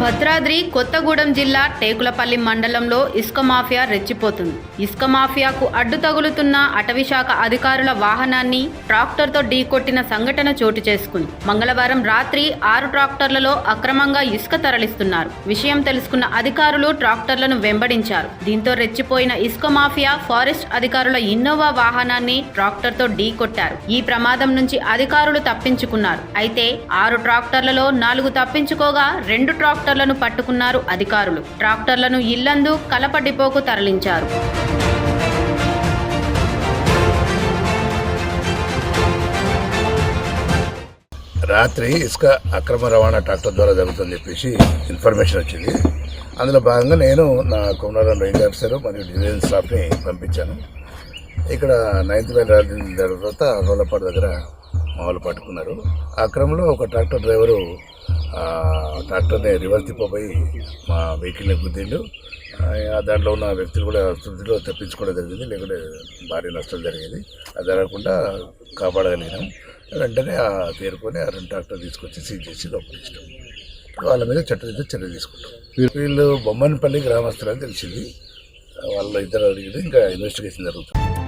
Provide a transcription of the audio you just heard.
భద్రాద్రి కొత్తగూడెం జిల్లా టేకులపల్లి మండలంలో ఇసుక మాఫియా రెచ్చిపోతుంది. ఇసుక మాఫియాకు అడ్డు తగులుతున్న అటవీశాఖ అధికారుల వాహనాన్ని ట్రాక్టర్తో ఢీకొట్టిన సంఘటన చోటు చేసుకుంది. మంగళవారం రాత్రి ఆరు ట్రాక్టర్లలో అక్రమంగా ఇసుక తరలిస్తున్నారు. విషయం తెలుసుకున్న అధికారులు ట్రాక్టర్లను వెంబడించారు. దీంతో రెచ్చిపోయిన ఇసుక మాఫియా ఫారెస్ట్ అధికారుల ఇన్నోవా వాహనాన్ని ట్రాక్టర్తో ఢీకొట్టారు. ఈ ప్రమాదం నుంచి అధికారులు తప్పించుకున్నారు. అయితే ఆరు ట్రాక్టర్లలో నాలుగు తప్పించుకోగా రెండు ట్రాక్టర్ ట్రాక్టర్లను పట్టుకున్నారు అధికారులు. ట్రాక్టర్లను ఇల్లందు కలప డిపోకు తరలించారు. రాత్రి ఇసుక అక్రమ రవాణా ట్రాక్టర్ ద్వారా జరుగుతుందని చెప్పేసి ఇన్ఫర్మేషన్ వచ్చింది. అందులో భాగంగా నేను నా కుమరం రేంజ్ ఆఫీసర్ మరియు డివిజన్ స్టాఫ్ని పంపించాను. ఇక్కడ నైన్త్ మైల్ తర్వాత రోలపాడు దగ్గర మామూలు పట్టుకున్నారు. ఆ క్రమంలో ఒక ట్రాక్టర్ డ్రైవరు ట్రాక్టర్ని రివర్స్ తిప్పబోయి మా వెహికల్ని గుద్దిండు. దాంట్లో ఉన్న వ్యక్తులు కూడా స్థుతిలో తప్పించుకోవడం జరిగింది లేకుంటే భారీ నష్టం జరిగింది. అది జరగకుండా కాపాడగలిగినాం. వెంటనే ఆ తేరుకొని ఆ రెండు ట్రాక్టర్ తీసుకొచ్చి సీజ్ చేసి లోపలించడం వాళ్ళ మీద చట్టరీత్యా చర్య తీసుకుంటాం. వీళ్ళు బొమ్మనపల్లి గ్రామస్తులని తెలిసింది. వాళ్ళ ఇద్దరు అడిగితే ఇంకా ఇన్వెస్టిగేషన్ జరుగుతుంది.